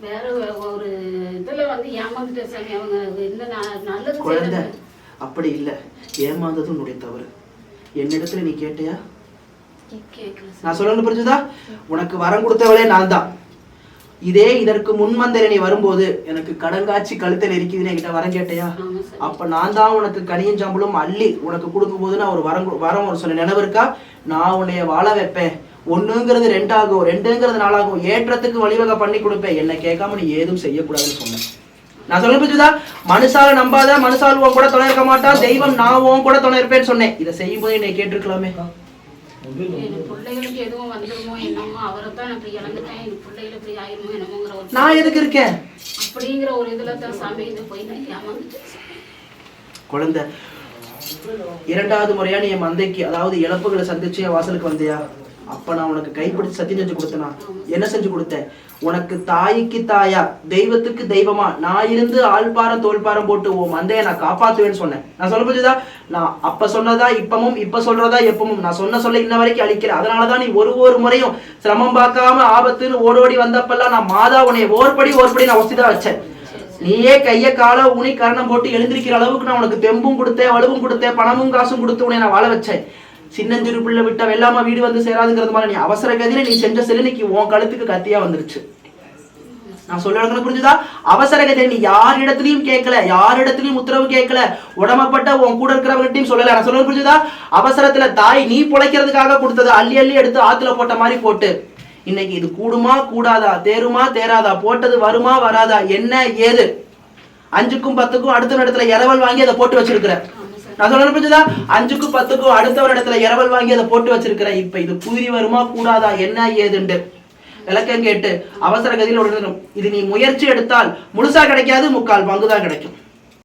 வேற ஒரு இதுல வந்து ஏமாந்துட்டேன் சாமி அவங்க இந்த ந- நல்லது குழந்தை. அப்படி இல்லை. ஏமாந்தது உன்னுடைய தவறு. என்னிடத்துல நீ கேட்டியா. நான் சொல்லணும் புரிஞ்சுதா? உனக்கு வரம் கொடுத்தவளே நான் தான் இதே இதற்கு முன்வந்தர நீ வரும்போது எனக்கு கடங்காட்சி கழுத்தில் இருக்குதுன்னு என்கிட்ட வரம் கேட்டியா. அப்ப நான் தான் உனக்கு கனியும் சம்பளம் அள்ளி உனக்கு கொடுக்கும் போது நான் ஒரு வரம் வரம் ஒரு சொன்ன நினைவு இருக்கா? நான் உன்னைய வாழ வைப்பேன். ஒண்ணுங்கிறது ரெண்டாகும் ரெண்டுங்கிறது நாளாகும். ஏற்றத்துக்கு வழிவகை பண்ணி கொடுப்பேன். என்ன கேட்காம நீ ஏதும் செய்யக்கூடாதுன்னு சொன்னேன். நான் சொல்ல புரிஞ்சுதா? மனுஷால நம்பாத மனுஷால் உன் கூட துணை இருக்க மாட்டான். தெய்வம் நான் உன் கூட துணை இருப்பேன்னு சொன்னேன். இதை செய்யும் போது என்னை கேட்டிருக்கலாமே? நான் எதுக்கு இருக்கேன். குழந்தை இரண்டாவது முறையா நீ என் மந்தைக்கு அதாவது இழப்புகளை சந்திச்சு என் வாசலுக்கு வந்தியா? அப்ப நான் உனக்கு கைப்பிடிச்சு சத்தியம் செஞ்சு கொடுத்தனா? என்ன செஞ்சு கொடுத்தேன்? உனக்கு தாய்க்கு தாயா தெய்வத்துக்கு தெய்வமா நான் இருந்து ஆள்பாரம் தோல்பாரம் போட்டு உன் மந்தைய நான் காப்பாத்துவேன்னு சொன்னேன். நான் சொல்ல புரிஞ்சுதா? நான் அப்ப சொன்னதா இப்பமும் இப்ப சொல்றதா எப்பவும் நான் சொன்ன சொல்ல இன்ன வரைக்கும் அழிக்கிறேன் அதனாலதான் நீ ஒரு ஒரு முறையும் சிரமம் பார்க்காம ஆபத்துன்னு ஓடோடி வந்தப்பெல்லாம் நான் மாதா உன்னை ஓர்படி ஓர்படி நான் ஒசிதான் வச்சேன். நீயே கைய கால ஊனி கரணம் போட்டு எழுந்திருக்கிற அளவுக்கு நான் உனக்கு தெம்பும் கொடுத்தேன் வலுவும் கொடுத்தேன் பணமும் காசும் கொடுத்து உன்னை நான் வாழ வச்சேன். சின்னஞ்சிறு பிள்ளை விட்டா வெள்ளாம வீடு வந்து சேராதுங்கிறது மாதிரி நீ அவசர கதியில நீ செஞ்ச செல்லுக்கு உன் கழுத்துக்கு கத்தியா வந்துருச்சு. நான் சொல்ல புரிஞ்சுதா? அவசர கதியில நீ யார் இடத்துலயும் கேட்கல யார் இடத்துலயும் உத்தரவு கேட்கல உடம்பப்பட்ட உன் கூட இருக்கிறவங்கிட்டையும் சொல்லல. நான் சொல்ல புரிஞ்சுதா? அவசரத்துல தாய் நீ பிழைக்கிறதுக்காக கொடுத்தது அள்ளி அள்ளி எடுத்து ஆத்துல போட்ட மாதிரி போட்டு. இன்னைக்கு இது கூடுமா கூடாதா? தேருமா தேராதா? போட்டது வருமா வராதா? என்ன ஏது? அஞ்சுக்கும் பத்துக்கும் அடுத்த இடத்துல இரவல் வாங்கி அதை போட்டு வச்சிருக்கிற. நான் சொல்ல புரிஞ்சுதா அஞ்சுக்கும் பத்துக்கும் அடுத்தவர் இடத்துல இரவல் வாங்கி அதை போட்டு வச்சிருக்கிற. இப்ப இது புதிரி வருமா கூடாதா? என்ன ஏதுண்டு? விளக்கம் கேட்டு அவசர கதியில் உடனும் இது நீ முயற்சி எடுத்தால் முழுசா கிடைக்காது முக்கால் பங்குதான் கிடைக்கும்.